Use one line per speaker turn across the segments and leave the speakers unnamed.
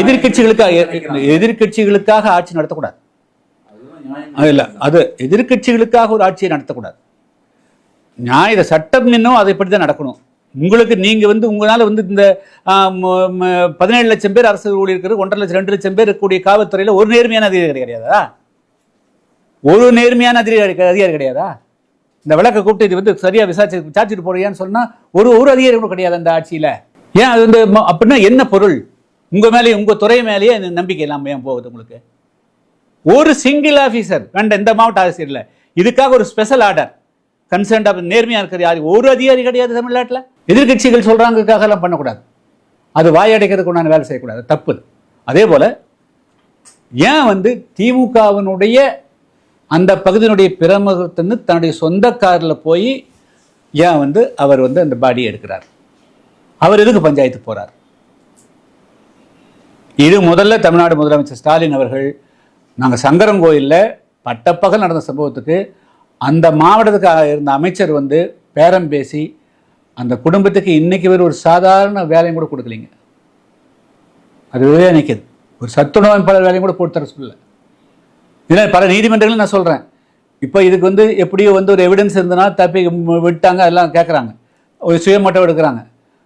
எதிர்கட்சிகளுக்காக எதிர்கட்சிகளுக்காக ஆட்சி நடத்தக்கூடாது. இல்ல அது எதிர்கட்சிகளுக்காக ஒரு ஆட்சியை நடத்தக்கூடாது. நான் இதை சட்டம் இன்னும் அதை இப்படி தான் நடக்கணும். உங்களுக்கு நீங்க வந்து உங்களால வந்து இந்த பதினேழு லட்சம் பேர் அரசு ஊழியர்கள் இருக்கிறது ஒன்றரை லட்சம் ரெண்டு லட்சம் பேர் இருக்கக்கூடிய காவல்துறையில ஒரு நேர்மையான அதிகாரி கிடையாதா? ஒரு நேர்மையான அதிகாரி அதிகாரி கிடையாதா? இந்த விளக்க கூப்பிட்டு இது வந்து சரியா விசாரிச்சு விசாரிச்சுட்டு போறியான்னு சொன்னா ஒரு ஒரு அதிகாரி கூட கிடையாது அந்த ஆட்சியில. ஏன் அது வந்து அப்படின்னா என்ன பொருள்? உங்கள் மேலேயே உங்கள் துறை மேலேயே இந்த நம்பிக்கை இல்லாமல் ஏன் போகுது உங்களுக்கு? ஒரு சிங்கிள் ஆஃபீஸர் வேண்டாம் இந்த மாவட்ட ஆசிரியர் இல்லை இதுக்காக ஒரு ஸ்பெஷல் ஆர்டர் கன்சர்ன் நேர்மையாக இருக்கிற யார்? ஒரு அதிகாரி கிடையாது தமிழ்நாட்டில். எதிர்க்கட்சிகள் சொல்றாங்கக்காக எல்லாம் பண்ணக்கூடாது. அது வாயடைக்கிறதுக்கு உண்டான வேலை செய்யக்கூடாது. தப்பு. அதே போல் ஏன் வந்து திமுகவினுடைய அந்த பகுதியினுடைய பிரமுகத்தின்னு தன்னுடைய சொந்த காரில் போய் ஏன் வந்து அவர் வந்து அந்த பாடியை எடுக்கிறார்? அவர் எதுக்கு பஞ்சாயத்து போகிறார் இது முதல்ல தமிழ்நாடு முதலமைச்சர் ஸ்டாலின் அவர்கள் நாங்கள் சங்கரன் கோயிலில் பட்டப்பகல் நடந்த சம்பவத்துக்கு அந்த மாவட்டத்துக்காக இருந்த அமைச்சர் வந்து பேரம் பேசி அந்த குடும்பத்துக்கு இன்னைக்கு வரை ஒரு சாதாரண வேலையும் கூட கொடுக்கலைங்க. அது வெளியே நிற்கிது ஒரு சத்துணவமைப்பாளர் வேலையும் கூட போட்டு தர சொல்லல. இதில் பல நீதிமன்றங்களும் நான் சொல்கிறேன் இப்போ இதுக்கு வந்து எப்படியோ வந்து ஒரு எவிடன்ஸ் இருந்ததுன்னா தப்பி விட்டாங்க எல்லாம் கேட்குறாங்க ஒரு சுயமட்டம் எடுக்கிறாங்க.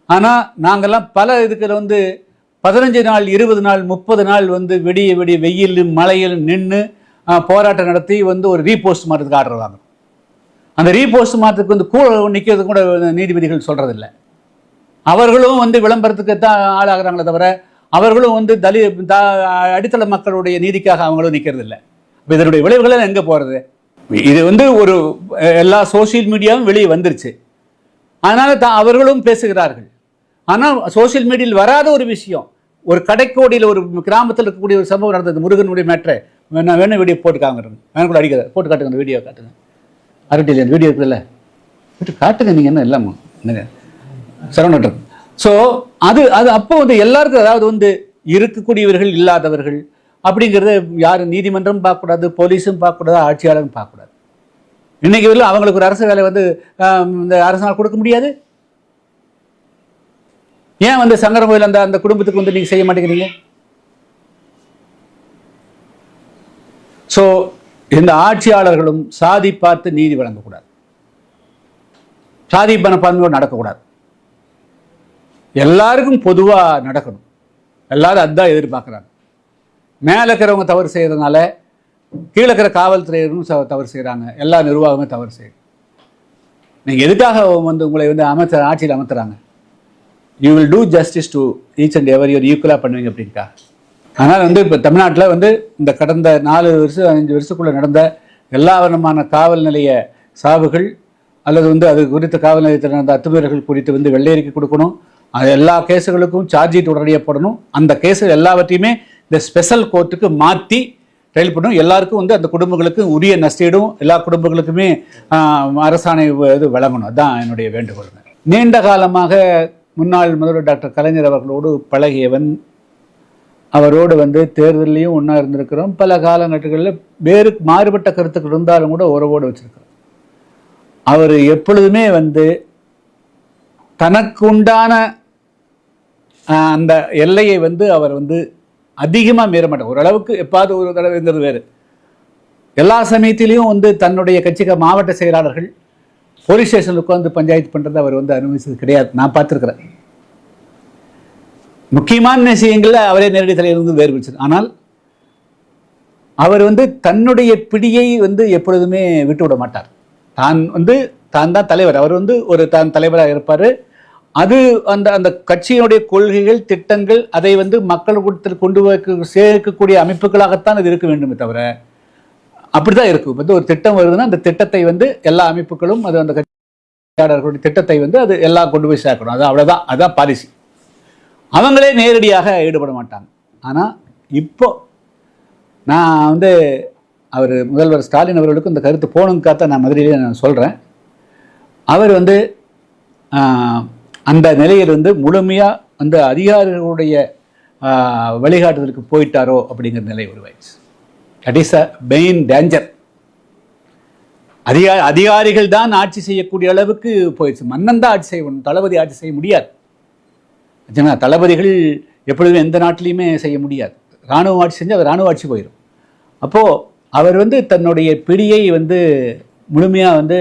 ஆனால் நாங்கள்லாம் பல இதுக்கு வந்து பதினஞ்சு நாள் இருபது நாள் முப்பது நாள் வந்து விடிய விடிய வெயிலும் மழையில் நின்று போராட்டம் நடத்தி வந்து ஒரு ரீபோஸ்ட் மாற்றத்துக்கு ஆர்டர் அந்த ரீபோஸ்ட் மாற்றத்துக்கு வந்து கூட நிற்கிறது கூட நீதிபதிகள் சொல்கிறதில்ல அவர்களும் வந்து விளம்பரத்துக்கு தான் ஆளாகிறாங்களே தவிர அவர்களும் வந்து தலி த அடித்தள மக்களுடைய நீதிக்காக அவங்களும் நிற்கிறதில்ல இப்போ இதனுடைய விளைவுகள் எங்கே போகிறது இது வந்து ஒரு எல்லா சோஷியல் மீடியாவும் வெளியே வந்துருச்சு. அதனால் தான் அவர்களும் பேசுகிறார்கள். ஆனால் சோஷியல் மீடியாவில் வராத ஒரு விஷயம் ஒரு கடைக்கோடியில் ஒரு கிராமத்தில் இருக்கக்கூடிய ஒரு சம்பவம் நடந்தது. முருகனுடைய மேட்ரை நான் வேணும் வீடியோ போட்டு வேணும் கூட அடிக்காத. போட்டு காட்டுங்க அந்த வீடியோ காட்டுங்க அரட்டியில் வீடியோ இருக்குல்ல போட்டு காட்டுங்க நீங்கள் என்ன இல்லாமல் என்னங்க? சரவணட்டம் ஸோ அது அது அப்போ வந்து எல்லாருக்கும் அதாவது வந்து இருக்கக்கூடியவர்கள் இல்லாதவர்கள் அப்படிங்கிறத யாரும் நீதிமன்றம் பார்க்கக்கூடாது போலீஸும் பார்க்கக்கூடாது ஆட்சியாளரும் பார்க்கக்கூடாது. இன்னைக்கு வரலும் அவங்களுக்கு ஒரு அரசு வேலை வந்து இந்த அரசால் கொடுக்க முடியாது. ஏன் வந்து சங்கரன் கோயில் அந்த அந்த குடும்பத்துக்கு வந்து நீங்க செய்ய மாட்டேங்கிறீங்க? ஸோ இந்த ஆட்சியாளர்களும் சாதி பார்த்து நீதி வழங்கக்கூடாது. சாதி மனப்பான்மையோடு நடக்கக்கூடாது. எல்லாருக்கும் பொதுவாக நடக்கணும். எல்லாரும் அதுதான் எதிர்பார்க்குறாங்க. மேலே இருக்கிறவங்க தவறு செய்கிறதுனால கீழே இருக்கிற காவல்துறையினரும் ச- தவறு செய்கிறாங்க எல்லா நிர்வாகமும் தவறு செய்யும் நீங்கள் எதுக்காக வந்து உங்களை வந்து அமைச்சர் ஆட்சியில் அமர்த்துறாங்க? You will do justice to each and every your ஈக்குவலாக பண்ணுவீங்க அப்படின்ட்டா அதனால் வந்து இப்போ தமிழ்நாட்டில் வந்து இந்த கடந்த நாலு வருஷம் அஞ்சு வருஷத்துக்குள்ளே நடந்த எல்லா விதமான காவல் நிலைய சாவுகள் அல்லது வந்து அது குறித்த காவல் நிலையத்தில் நடந்த அத்துமீறல்கள் குறித்து வந்து வெள்ளையறிக்கை கொடுக்கணும். அது எல்லா கேஸுகளுக்கும் சார்ஜ் ஷீட் உடனடியாக போடணும் அந்த கேஸு எல்லாவற்றையுமே இந்த ஸ்பெஷல் கோர்ட்டுக்கு மாற்றி ட்ரைல் பண்ணணும். எல்லாருக்கும் வந்து அந்த குடும்பங்களுக்கு உரிய நஷ்டீடும் எல்லா குடும்பங்களுக்குமே அரசாணை இது வழங்கணும். அதுதான் என்னுடைய வேண்டுகோள். நீண்ட காலமாக முன்னாள் முதல்வர் டாக்டர் கலைஞர் அவர்களோடு பழகியவன். அவரோடு வந்து தேர்தலையும் ஒன்றா இருந்திருக்கிறோம். பல காலகட்டங்களில் வேறு மாறுபட்ட கருத்துக்கள் இருந்தாலும் கூட உறவோடு வச்சுருக்கிறோம். அவர் எப்பொழுதுமே வந்து தனக்கு உண்டான அந்த எல்லையை வந்து அவர் வந்து அதிகமாக மீற மாட்டார். ஓரளவுக்கு எப்பாவது ஒரு தடவைங்கிறது வேறு. எல்லா சமயத்திலையும் வந்து தன்னுடைய கட்சிக்கு மாவட்ட செயலாளர்கள் போலீஸ் ஸ்டேஷனில் உட்காந்து பஞ்சாயத்து பண்ணுறது அவர் வந்து அனுமதிச்சது கிடையாது. நான் பார்த்துருக்குறேன். முக்கியமான விஷயங்களில் அவரே நேரடி தலையிலிருந்து வேறுபடுச்சு ஆனால் அவர் வந்து தன்னுடைய பிடியை வந்து எப்பொழுதுமே விட்டு விட மாட்டார். தான் வந்து தான் தான் தலைவர். அவர் வந்து ஒரு தான் தலைவராக இருப்பார். அது அந்த அந்த கட்சியினுடைய கொள்கைகள் திட்டங்கள் அதை வந்து மக்கள் கூட்டத்தில் கொண்டு வைக்க சேர்க்கக்கூடிய அமைப்புகளாகத்தான் அது இருக்க வேண்டுமே தவிர அப்படிதான் இருக்கும் வந்து ஒரு திட்டம் வருதுன்னா அந்த திட்டத்தை வந்து எல்லா அமைப்புகளும் அது அந்த கட்சியாளர்களுடைய திட்டத்தை வந்து அது எல்லாம் கொண்டு போய் சேர்க்கணும். அது அவ்வளோதான் அதுதான் பாலிசி அவங்களே நேரடியாக ஈடுபட மாட்டாங்க. ஆனால் இப்போ நான் வந்து அவர் முதல்வர் ஸ்டாலின் அவர்களுக்கும் இந்த கருத்து போகணுங்காத்த நான் மதுரையிலே நான் சொல்கிறேன் அவர் வந்து அந்த நிலையில் வந்து முழுமையாக அந்த அதிகாரிகளுடைய வழிகாட்டுதலுக்கு போயிட்டாரோ அப்படிங்கிற நிலை உருவாயிடுச்சு. That is a main danger அதிகா அதிகாரிகள் தான் ஆட்சி செய்யக்கூடிய அளவுக்கு போயிடுச்சு. மன்னன் தான் ஆட்சி செய்யணும். தளபதி ஆட்சி செய்ய முடியாது. ஜனா தளபதிகள் எப்பொழுதுமே எந்த நாட்டிலையுமே செய்ய முடியாது. இராணுவ ஆட்சி செஞ்சு அவர் இராணுவ ஆட்சி போயிடும் அப்போது அவர் வந்து தன்னுடைய பிடியை வந்து முழுமையாக வந்து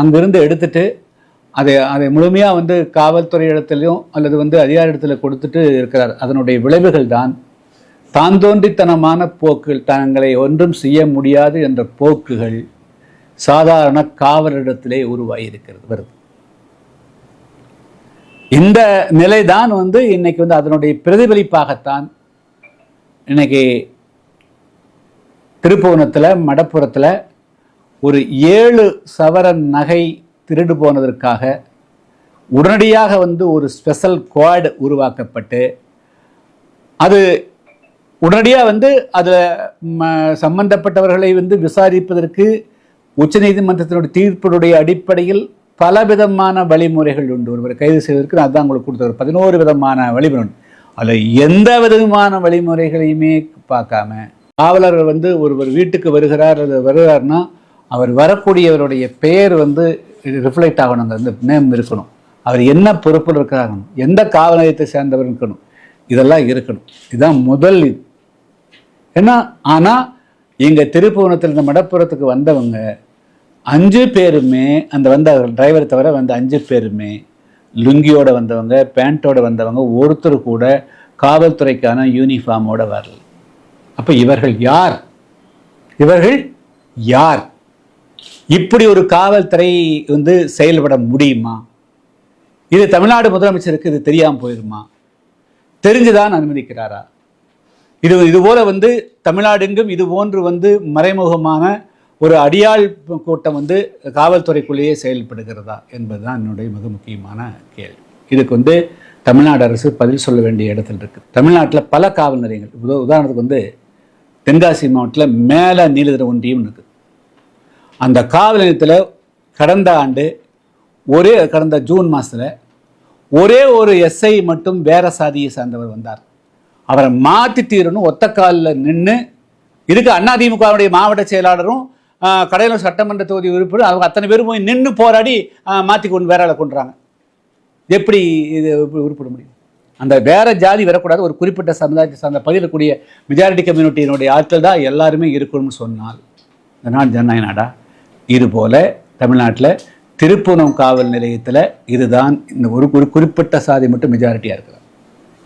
அங்கிருந்து எடுத்துட்டு அதை அதை முழுமையாக வந்து காவல்துறை இடத்துலையும் அல்லது வந்து அதிகார இடத்துல கொடுத்துட்டு இருக்கிறார். அதனுடைய விளைவுகள் தான் தான் தோன்றித்தனமான போக்குகள் தங்களை ஒன்றும் செய்ய முடியாது என்ற போக்குகள் சாதாரண காவலிடத்திலே உருவாகி இருக்கிறது வருது. இந்த நிலைதான் வந்து இன்னைக்கு வந்து அதனுடைய பிரதிபலிப்பாகத்தான் இன்னைக்கு திருப்புவனத்தில் மடப்புறத்தில் ஒரு ஏழு சவரன் நகை திருடு போனதற்காக உடனடியாக வந்து ஒரு ஸ்பெஷல் குவாட் உருவாக்கப்பட்டு அது உடனடியாக வந்து அதில் சம்பந்தப்பட்டவர்களை வந்து விசாரிப்பதற்கு உச்சநீதிமன்றத்தினுடைய தீர்ப்பினுடைய அடிப்படையில் பலவிதமான வழிமுறைகள் உண்டு. ஒருவரை கைது செய்வதற்கு நான் அதான் உங்களுக்கு கொடுத்த ஒரு பதினோரு விதமான வழிமுறை உண்டு. அதில் எந்த விதமான வழிமுறைகளையுமே பார்க்காம காவலர் வந்து ஒருவர் வீட்டுக்கு வருகிறார் அது வருகிறார்னா அவர் வரக்கூடியவருடைய பெயர் வந்து ரிஃப்ளெக்ட் ஆகணும். அந்த நேம் இருக்கணும். அவர் என்ன பொறுப்பில் இருக்கிறாங்க எந்த காவல் நிலையத்தை சேர்ந்தவர் இருக்கணும். இதெல்லாம் இருக்கணும். இதுதான் முதல் ஏன்னா ஆனால் எங்கள் திருப்புவனத்திலிருந்து மடப்புறத்துக்கு வந்தவங்க அஞ்சு பேருமே அந்த வந்த டிரைவரை தவிர வந்த அஞ்சு பேருமே லுங்கியோட வந்தவங்க பேண்ட்டோட வந்தவங்க ஒருத்தர் கூட காவல்துறைக்கான யூனிஃபார்மோட வரல. அப்போ இவர்கள் யார்? இவர்கள் யார்? இப்படி ஒரு காவல்துறை வந்து செயல்பட முடியுமா? இது தமிழ்நாடு முதலமைச்சருக்கு இது தெரியாமல் போயிருமா? தெரிஞ்சுதான் அனுமதிக்கிறாரா? இது இது போல வந்து தமிழ்நாடெங்கும் இது போன்று வந்து மறைமுகமான ஒரு அடியாள் கூட்டம் வந்து காவல்துறைக்குள்ளேயே செயல்படுகிறதா என்பதுதான் என்னுடைய மிக முக்கியமான கேள்வி. இதுக்கு வந்து தமிழ்நாடு அரசு பதில் சொல்ல வேண்டிய இடத்துல இருக்குது தமிழ்நாட்டில் பல காவல் நிலையங்கள். உத உதாரணத்துக்கு வந்து தென்காசி மாவட்டத்தில் மேலே நீலதிர ஒன்றியம் இருக்குது அந்த காவல் நிலையத்தில் கடந்த ஆண்டு ஒரே கடந்த ஜூன் மாதத்தில் ஒரே ஒரு எஸ்ஐ மட்டும் வேற சாதியை சார்ந்தவர் வந்தார். அவரை மாற்றி தீரணும் ஒத்த காலில் நின்று இதுக்கு அதிமுகவுடைய மாவட்ட செயலாளரும் ஆஹ், கடையலூர் சட்டமன்ற தொகுதி உறுப்பினர் அவங்க அத்தனை பேரும் போய் நின்று போராடி மாற்றி கொண்டு வேற கொண்டுறாங்க எப்படி இது உருப்பிட உருப்பட முடியும்? அந்த வேற ஜாதி வரக்கூடாது ஒரு குறிப்பிட்ட சமுதாயத்தை சார்ந்த பகிரக்கூடிய மெஜாரிட்டி கம்யூனிட்டியினுடைய ஆட்கள் தான் எல்லாருமே இருக்கணும்னு சொன்னால் இந்த நாடு ஜனநாயக நாடா இதுபோல தமிழ்நாட்டில் திருப்புணம் காவல் நிலையத்தில் இதுதான் இந்த ஒரு ஒரு குறிப்பிட்ட சாதி மட்டும் மெஜாரிட்டியாக இருக்கிறார்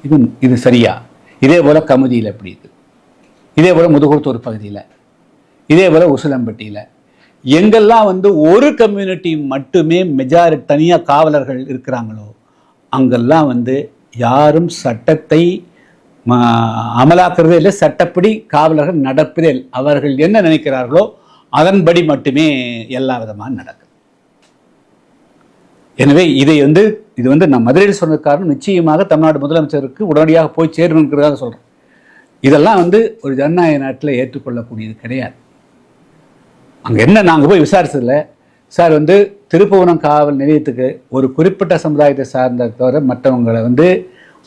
இது இது சரியா? இதே போல் கமுதியில் எப்படி இது? இதே போல் முதுகுளத்தூர் பகுதியில். இதே போல் உசிலம்பட்டியில். எங்கெல்லாம் வந்து ஒரு கம்யூனிட்டி மட்டுமே மெஜாரிட்டி தனியாக காவலர்கள் இருக்கிறாங்களோ அங்கெல்லாம் வந்து யாரும் சட்டத்தை அமலாக்குறதே இல்லை சட்டப்படி காவலர்கள் நடப்பதே இல்லை அவர்கள் என்ன நினைக்கிறார்களோ அதன்படி மட்டுமே எல்லா விதமாக நடக்குது எனவே இதை வந்து இது வந்து நான் மதுரையில் சொன்ன காரணம் நிச்சயமாக தமிழ்நாடு முதலமைச்சருக்கு உடனடியாக போய் சேரணுங்கிறதாக சொல்கிறேன் இதெல்லாம் வந்து ஒரு ஜனநாயக நாட்டில் ஏற்றுக்கொள்ளக்கூடியது கிடையாது. அங்கே என்ன நாங்கள் போய் விசாரிச்சதில்ல. சார் வந்து திருப்புவனம் காவல் நிலையத்துக்கு ஒரு குறிப்பிட்ட சமுதாயத்தை சார்ந்த தவிர மற்றவங்களை வந்து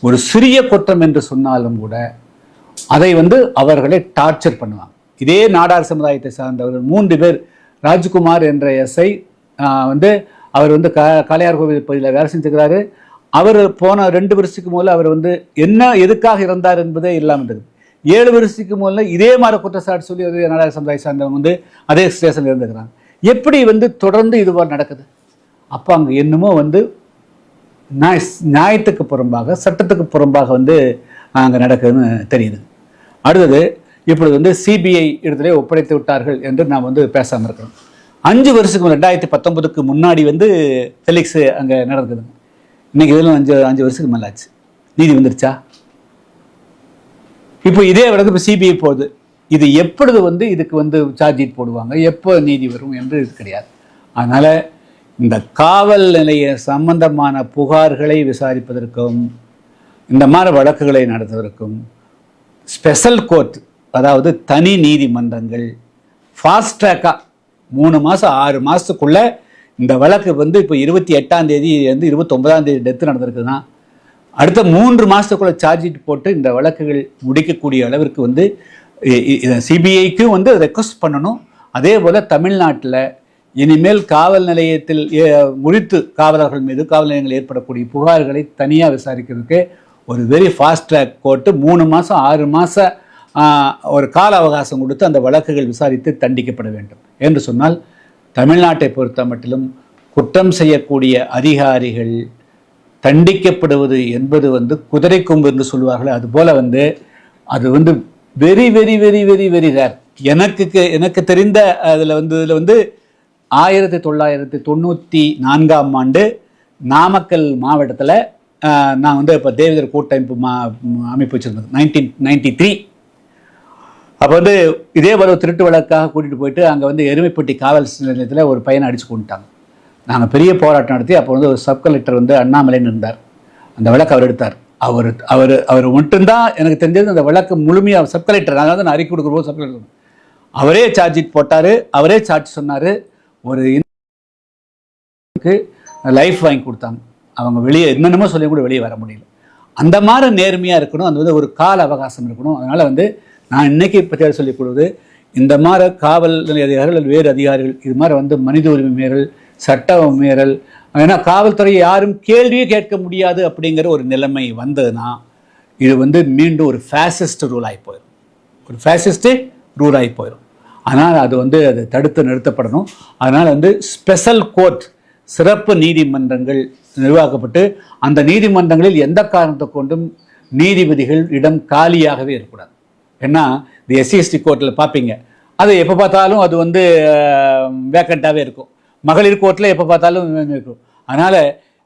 ஒரு சிறிய குற்றம் என்று சொன்னாலும் கூட அதை வந்து அவர்களை டார்ச்சர் பண்ணுவாங்க. இதே நாடார் சமுதாயத்தை சார்ந்தவர்கள் மூன்று பேர் ராஜ்குமார் என்ற எஸ்ஐ வந்து அவர் வந்து கா காளையார் கோவில் பகுதியில் வேலை செஞ்சுக்கிறாரு அவர் போன ரெண்டு வருஷத்துக்கு முதல்ல அவர் வந்து என்ன எதுக்காக இருந்தார் என்பதே இல்லாமல் இருக்குது ஏழு வருஷத்துக்கு முதல்ல இதே மாதிரி குற்றச்சாட்டு சொல்லி அதே நாடார் சமுதாய சார்ந்தவங்க வந்து அதே ஸ்டேஷனில் இருந்துக்கிறாங்க எப்படி வந்து தொடர்ந்து இதுவாக நடக்குது? அப்போ அங்கே என்னமோ வந்து நியாய நியாயத்துக்கு புறம்பாக சட்டத்துக்கு புறம்பாக வந்து அங்கே நடக்குதுன்னு தெரியுது. அடுத்தது இப்பொழுது வந்து சிபிஐ இடத்துல ஒப்படைத்து விட்டார்கள் என்று நாம் வந்து பேசாமல் இருக்கிறோம். அஞ்சு வருஷத்துக்கு ரெண்டாயிரத்தி பத்தொன்பதுக்கு முன்னாடி வந்து ஃபெலிக்ஸ் அங்கே நடக்குதுங்க இன்னைக்கு இதெல்லாம் அஞ்சு அஞ்சு வருஷத்துக்கு மேலே ஆச்சு நீதி வந்துருச்சா? இப்போ இதே வழக்கு இப்போ சிபிஐ போகுது. இது எப்பொழுது வந்து இதுக்கு வந்து சார்ஜ் ஷீட் போடுவாங்க? எப்போ நீதி வரும் என்று இது கிடையாது. அதனால் இந்த காவல் நிலைய சம்பந்தமான புகார்களை விசாரிப்பதற்கும் இந்த மாதிரி வழக்குகளை நடத்துவதற்கும் ஸ்பெஷல் கோர்ட் அதாவது தனி நீதிமன்றங்கள் ஃபாஸ்ட் ட்ராக்காக மூணு மாதம் ஆறு மாதத்துக்குள்ளே இந்த வழக்கு வந்து இப்போ இருபத்தி எட்டாம் தேதி வந்து இருபத்தொன்பதாம் தேதி டெத்து நடந்திருக்குன்னா அடுத்த மூன்று மாதத்துக்குள்ள சார்ஜ் ஷீட் போட்டு இந்த வழக்குகள் முடிக்கக்கூடிய அளவிற்கு வந்து சிபிஐக்கும் வந்து ரெக்வஸ்ட் பண்ணணும். அதே போல் தமிழ்நாட்டில் இனிமேல் காவல் நிலையத்தில் ஏ- முறித்து காவலர்கள் மீது காவல் நிலையங்கள் ஏற்படக்கூடிய புகார்களை தனியாக விசாரிக்கிறதுக்கு ஒரு வெரி ஃபாஸ்ட் ட்ராக் கோர்ட்டு மூணு மாதம் ஆறு மாதம் ஒரு கால அவகாசம் கொடுத்து அந்த வழக்குகள் விசாரித்து தண்டிக்கப்பட வேண்டும். என்று சொன்னால் தமிழ்நாட்டை பொறுத்த மட்டிலும் குற்றம் செய்யக்கூடிய அதிகாரிகள் தண்டிக்கப்படுவது என்பது வந்து குதிரை கொம்பு என்று சொல்வார்கள் அதுபோல வந்து அது வந்து very very very very very rare எனக்கு எனக்கு தெரிந்த அதில் வந்து இதில் வந்து ஆயிரத்தி தொள்ளாயிரத்தி தொண்ணூற்றி நான்காம் ஆண்டு நாமக்கல் மாவட்டத்தில் நான் வந்து இப்போ தேவிதர் கூட்டமைப்பு மா அமைப்பு வச்சுருந்தேன் நைன்டீன் நைன்டி த்ரீ அப்போ வந்து இதே போல ஒரு திருட்டு வழக்காக கூட்டிகிட்டு போயிட்டு அங்கே வந்து எருமைப்பட்டி காவல் நிலையத்தில் ஒரு பையனை அடிச்சு கொண்டுட்டாங்க நாங்கள் பெரிய போராட்டம் நடத்தி அப்போ வந்து ஒரு சப் கலெக்டர் வந்து அண்ணாமலைன்னு இருந்தார். அந்த விளக்கு அவர் எடுத்தார். அவர் அவர் அவர் மட்டும்தான் எனக்கு தெரிஞ்சது அந்த விளக்கு முழுமையாக சப் கலெக்டர். அதாவது நான் அறிக்கை கொடுக்குறோம் சப் கலெக்டர் அவரே சார்ஜ் ஷீட் போட்டார். அவரே சார்ஜ் சொன்னார். ஒரு லைஃப் வாங்கி கொடுத்தாங்க. அவங்க வெளியே என்னென்னமோ சொல்லி கூட வெளியே வர முடியல. அந்த மாதிரி நேர்மையாக இருக்கணும். அந்த வந்து ஒரு கால அவகாசம் இருக்கணும். அதனால் வந்து நான் இன்னைக்கு பிரச்சாரம் சொல்லிக்கொள்வது இந்த மாதிரி காவல் நிலைய அதிகாரிகள் அல்லது வேறு அதிகாரிகள் இது மாதிரி வந்து மனித உரிமை மீறல் சட்ட மீறல் ஏன்னா காவல்துறையை யாரும் கேள்வியே கேட்க முடியாது அப்படிங்கிற ஒரு நிலைமை வந்ததுன்னா இது வந்து மீண்டும் ஒரு ஃபேசிஸ்ட் ரூல் ஆகி போயிடும் ஒரு ஃபேசிஸ்ட்டு ரூல் ஆகி போயிடும் அதனால் அது வந்து அது தடுத்து நிறுத்தப்படணும். அதனால் வந்து ஸ்பெஷல் கோர்ட் சிறப்பு நீதிமன்றங்கள் நிர்வாகப்பட்டு அந்த நீதிமன்றங்களில் எந்த காரணத்தை கொண்டும் நீதிபதிகள் இடம் காலியாகவே இருக்கக்கூடாது. ஏன்னா இந்த எஸ்சிஎஸ்டி கோர்ட்டில் பார்ப்பீங்க அது எப்போ பார்த்தாலும் அது வந்து வேக்கண்ட்டாகவே இருக்கும். மகளிர் கோர்ட்டில் எப்போ பார்த்தாலும் இருக்கும். அதனால்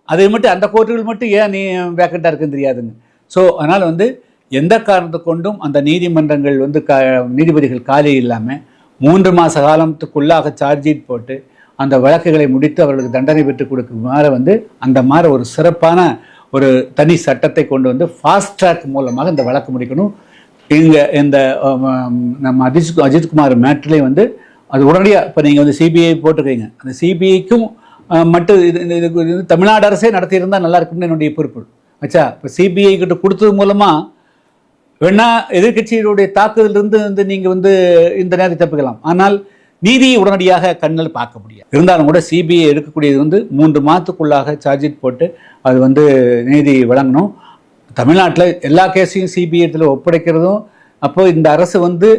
அது மட்டும் அந்த கோர்ட்டுகள் மட்டும் ஏன் நீ வேக்கண்ட்டாக இருக்குன்னு தெரியாதுங்க ஸோ அதனால் வந்து எந்த காரணத்தை கொண்டும் அந்த நீதிமன்றங்கள் வந்து க நீதிபதிகள் காலி இல்லாமல் மூன்று மாத காலத்துக்குள்ளாக சார்ஜ் ஷீட் போட்டு அந்த வழக்குகளை முடித்து அவர்களுக்கு தண்டனை பெற்றுக் கொடுக்குமாறு வந்து அந்த மாதிரி ஒரு சிறப்பான ஒரு தனி சட்டத்தை கொண்டு வந்து ஃபாஸ்ட் ட்ராக் மூலமாக இந்த வழக்கு முடிக்கணும். இங்கே இந்த நம்ம அஜித் அஜித்குமார் மேட்ரிலே வந்து அது உடனடியாக இப்போ நீங்கள் வந்து சிபிஐ போட்டிருக்கீங்க. அந்த சிபிஐக்கும் மட்டும் இது இது- இது தமிழ்நாடு அரசே நடத்தியிருந்தால் நல்லா இருக்கும்னு என்னுடைய பொறுப்பு. ஆச்சா இப்போ சிபிஐ கிட்ட கொடுத்தது மூலமாக வேணா எதிர்க்கட்சிகளுடைய தாக்குதலிருந்து வந்து நீங்கள் வந்து இந்த நேரத்தை தப்பிக்கலாம். ஆனால் நீதியை உடனடியாக கண்ணில் பார்க்க முடியாது. இருந்தாலும் கூட சிபிஐ எடுக்கக்கூடியது வந்து மூன்று மாதத்துக்குள்ளாக சார்ஜ் போட்டு அது வந்து நீதி வழங்கணும். தமிழ்நாட்டில் எல்லா கேஸையும் சிபிஐ இடத்துல ஒப்படைக்கிறதும் அப்போ இந்த அரசு வந்து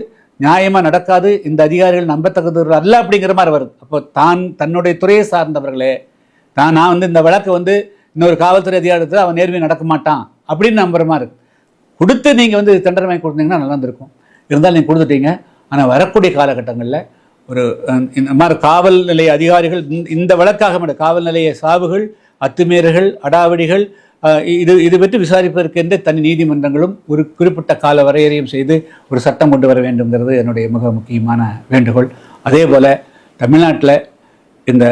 நியாயமாக நடக்காது இந்த அதிகாரிகள் நம்பத்தக்கது அல்ல அப்படிங்கிற மாதிரி வருது. அப்போ தான் தன்னுடைய துறையை சார்ந்தவர்களே நான் நான் வந்து இந்த வழக்கு வந்து இன்னொரு காவல்துறை அதிகாரத்தில் அவன் நேர்மை நடக்க மாட்டான் அப்படின்னு நம்புற மாதிரி இருக்கு. கொடுத்து நீங்கள் வந்து தண்டனை வாங்கி கொடுத்தீங்கன்னா நல்லா இருந்திருக்கும். இருந்தாலும் நீங்கள் கொடுத்துட்டீங்க. ஆனால் வரக்கூடிய காலகட்டங்களில் ஒரு இந்த மாதிரி காவல் நிலைய அதிகாரிகள் இந்த- இந்த வழக்காக மட்டும் காவல் நிலைய சாவுகள் அத்துமீறல்கள் அடாவடிகள் இது இது பற்றி விசாரிப்பதற்கென்ற தனி நீதிமன்றங்களும் ஒரு குறிப்பிட்ட கால வரையறையும் செய்து ஒரு சட்டம் கொண்டு வர வேண்டும்ங்கிறது என்னுடைய மிக முக்கியமான வேண்டுகோள். அதே போல் தமிழ்நாட்டில் இந்த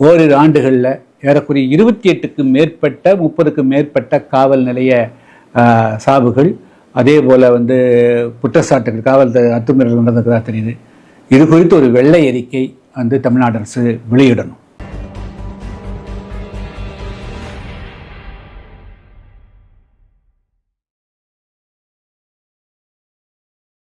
ஓரிரு ஆண்டுகளில் ஏறக்குறைய இருபத்தி எட்டுக்கும் மேற்பட்ட முப்பதுக்கும் மேற்பட்ட காவல் நிலைய சாவுகள் அதே போல் வந்து குற்றச்சாட்டுகள் காவல் அத்துமீறல் நடந்ததாக தெரியுது. இது குறித்து ஒரு வெள்ளை அறிக்கை வந்து தமிழ்நாடு அரசு வெளியிடணும்.